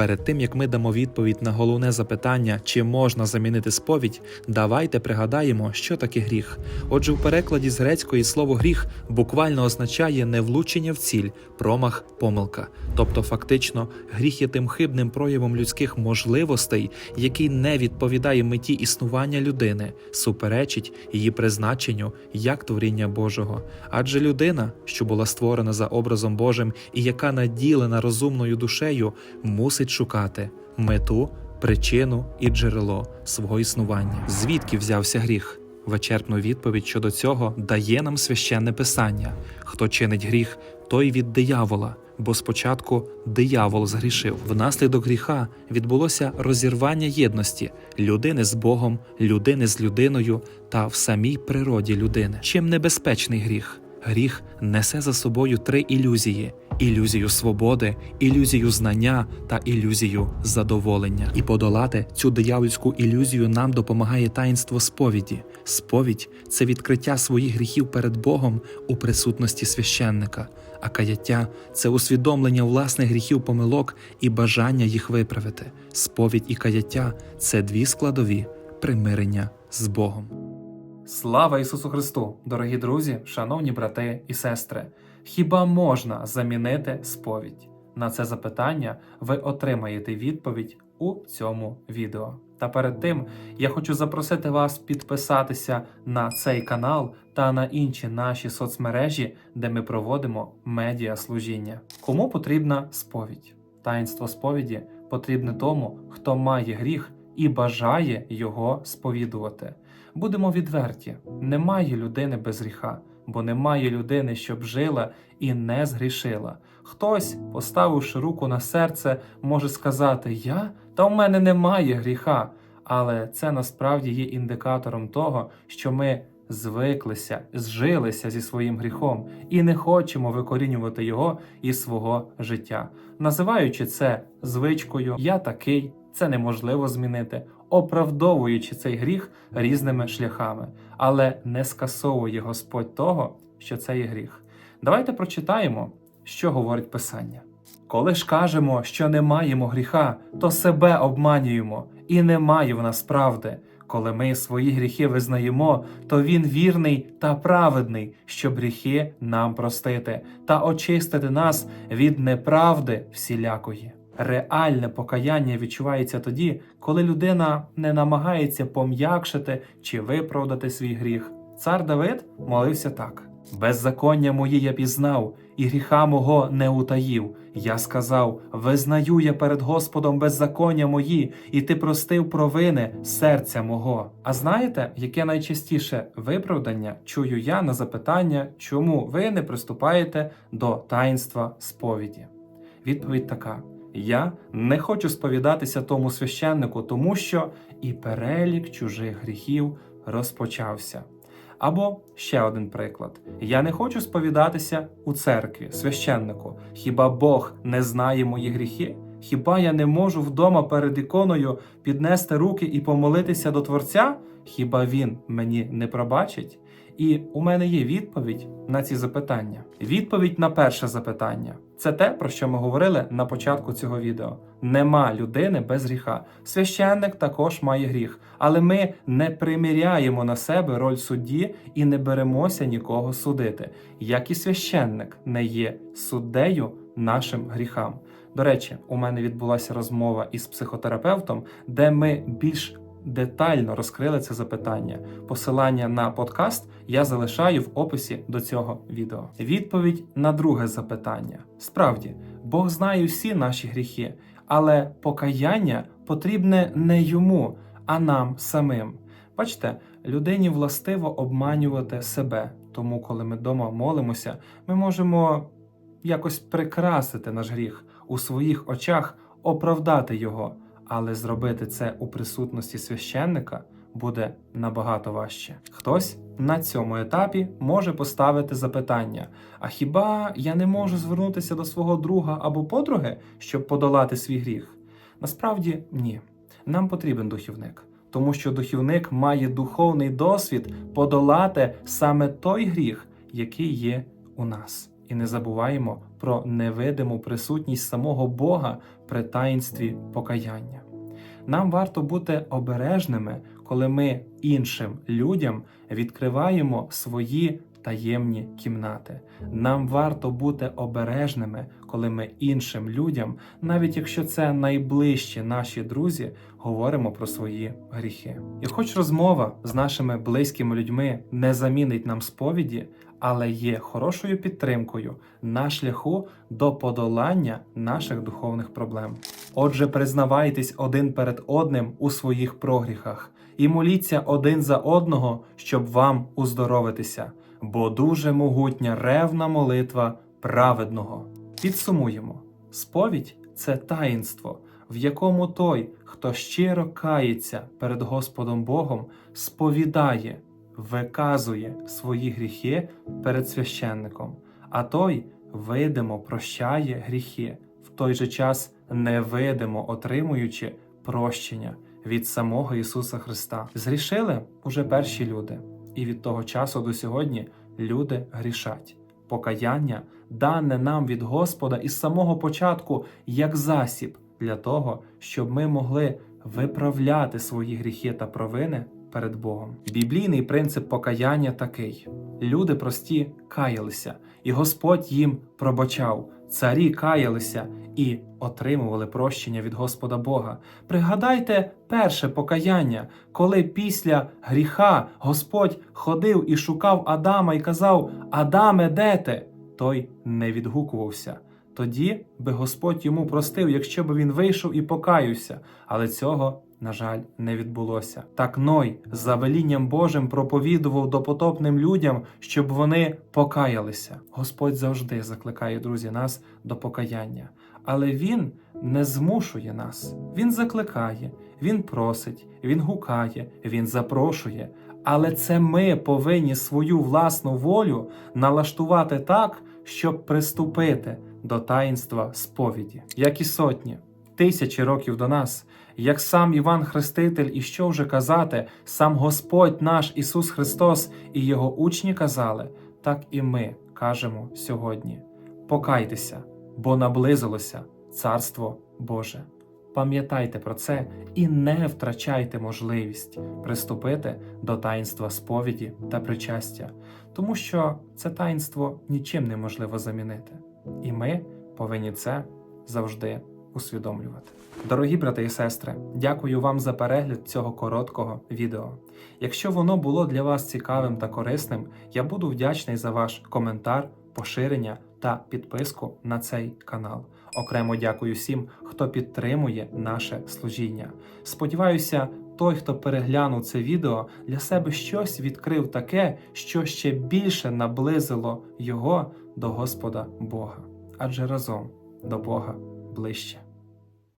Перед тим як ми дамо відповідь на головне запитання, чи можна замінити сповідь, давайте пригадаємо, що таке гріх. Отже, в перекладі з грецької слово гріх буквально означає не влучення в ціль, промах, помилка. Тобто, фактично, гріх є тим хибним проявом людських можливостей, який не відповідає меті існування людини, суперечить її призначенню як творіння Божого. Адже людина, що була створена за образом Божим і яка наділена розумною душею, мусить шукати мету, причину і джерело свого існування. Звідки взявся гріх? Вичерпну відповідь щодо цього дає нам священне писання: хто чинить гріх, той від диявола. Бо спочатку диявол згрішив. Внаслідок гріха відбулося розірвання єдності людини з Богом, людини з людиною та в самій природі людини. Чим небезпечний гріх? Гріх несе за собою три ілюзії: ілюзію свободи, ілюзію знання та ілюзію задоволення. І подолати цю диявольську ілюзію нам допомагає таїнство сповіді. Сповідь це відкриття своїх гріхів перед Богом у присутності священника, а каяття це усвідомлення власних гріхів помилок і бажання їх виправити. Сповідь і каяття це дві складові примирення з Богом. Слава Ісусу Христу, дорогі друзі, шановні брати і сестри! Хіба можна замінити сповідь? На це запитання ви отримаєте відповідь у цьому відео. Та перед тим я хочу запросити вас підписатися на цей канал та на інші наші соцмережі, де ми проводимо медіаслужіння. Кому потрібна сповідь? Таїнство сповіді потрібне тому, хто має гріх і бажає його сповідувати. Будемо відверті: немає людини без гріха, бо немає людини, щоб жила і не згрішила. Хтось, поставивши руку на серце, може сказати: Я та в мене немає гріха. Але це насправді є індикатором того, що ми звиклися, зжилися зі своїм гріхом і не хочемо викорінювати його із свого життя, називаючи це звичкою Я такий, це неможливо змінити, оправдовуючи цей гріх різними шляхами, але не скасовує Господь того, що це є гріх. Давайте прочитаємо, що говорить Писання. Коли ж кажемо, що не маємо гріха, то себе обманюємо, і немає в нас правди. Коли ми свої гріхи визнаємо, то він вірний та праведний, щоб гріхи нам простити та очистити нас від неправди всілякої. Реальне покаяння відчувається тоді, коли людина не намагається пом'якшити чи виправдати свій гріх. Цар Давид молився так: Беззаконня мої я пізнав, і гріха мого не утаїв. Я сказав: Визнаю я перед Господом беззаконня мої, і ти простив провини серця мого. А знаєте, яке найчастіше виправдання чую я на запитання, чому ви не приступаєте до таїнства сповіді? Відповідь така: Я не хочу сповідатися тому священнику, тому що і перелік чужих гріхів розпочався. Або ще один приклад: я не хочу сповідатися у церкві, священнику. Хіба Бог не знає мої гріхи? Хіба я не можу вдома перед іконою піднести руки і помолитися до Творця? Хіба він мені не пробачить? І у мене є відповідь на ці запитання. Відповідь на перше запитання це те, про що ми говорили на початку цього відео. Нема людини без гріха. Священник також має гріх, але ми не приміряємо на себе роль судді і не беремося нікого судити, як і священник не є суддею нашим гріхам. До речі, у мене відбулася розмова із психотерапевтом, де ми більш детально розкрили це запитання. Посилання на подкаст я залишаю в описі до цього відео. Відповідь на друге запитання: справді, Бог знає всі наші гріхи, але покаяння потрібне не йому, а нам самим. Бачите, людині властиво обманювати себе. Тому, коли ми вдома молимося, ми можемо якось прикрасити наш гріх у своїх очах, оправдати його але зробити це у присутності священника буде набагато важче. Хтось на цьому етапі може поставити запитання: а хіба я не можу звернутися до свого друга або подруги, щоб подолати свій гріх? Насправді ні. Нам потрібен духівник, тому що духівник має духовний досвід подолати саме той гріх, який є у нас. І не забуваємо про невидиму присутність самого Бога при таїнстві покаяння. Нам варто бути обережними, коли ми іншим людям відкриваємо свої таємні кімнати. Нам варто бути обережними, коли ми іншим людям, навіть якщо це найближчі наші друзі, говоримо про свої гріхи. І хоч розмова з нашими близькими людьми не замінить нам сповіді, але є хорошою підтримкою на шляху до подолання наших духовних проблем. Отже, признавайтесь один перед одним у своїх прогріхах і моліться один за одного, щоб вам уздоровитися, бо дуже могутня ревна молитва праведного. Підсумуємо: сповідь це таїнство, в якому той, хто щиро кається перед Господом Богом, сповідає, виказує свої гріхи перед священником, а той видимо прощає гріхи, в той же час невидимо отримуючи прощення від самого Ісуса Христа. Згрішили уже перші люди, і від того часу до сьогодні люди грішать. Покаяння дане нам від Господа із самого початку як засіб для того, щоб ми могли виправляти свої гріхи та провини перед Богом. Біблійний принцип покаяння такий: люди прості каялися, і Господь їм пробачав. Царі каялися і отримували прощення від Господа Бога. Пригадайте перше покаяння, коли після гріха Господь ходив і шукав Адама і казав: Адаме, де ти? Той не відгукувався. Тоді би Господь йому простив, якщо б він вийшов і покаявся, але цього, на жаль, не відбулося. Так Ной за велінням Божим проповідував допотопним людям, щоб вони покаялися. Господь завжди закликає друзі нас до покаяння, але Він не змушує нас. Він закликає, Він просить, Він гукає, Він запрошує. Але це ми повинні свою власну волю налаштувати так, щоб приступити до таїнства сповіді, як і сотні, тисячі років до нас, як сам Іван Хреститель, і що вже казати, сам Господь наш Ісус Христос і Його учні казали, так і ми кажемо сьогодні: покайтеся, бо наблизилося Царство Боже. Пам'ятайте про це і не втрачайте можливість приступити до таїнства сповіді та причастя, тому що це таїнство нічим неможливо замінити, і ми повинні це завжди усвідомлювати. Дорогі брати і сестри, дякую вам за перегляд цього короткого відео. Якщо воно було для вас цікавим та корисним, я буду вдячний за ваш коментар, поширення та підписку на цей канал. Окремо дякую всім, хто підтримує наше служіння. Сподіваюся, той, хто переглянув це відео, для себе щось відкрив таке, що ще більше наблизило його до Господа Бога. Адже разом до Бога ближче.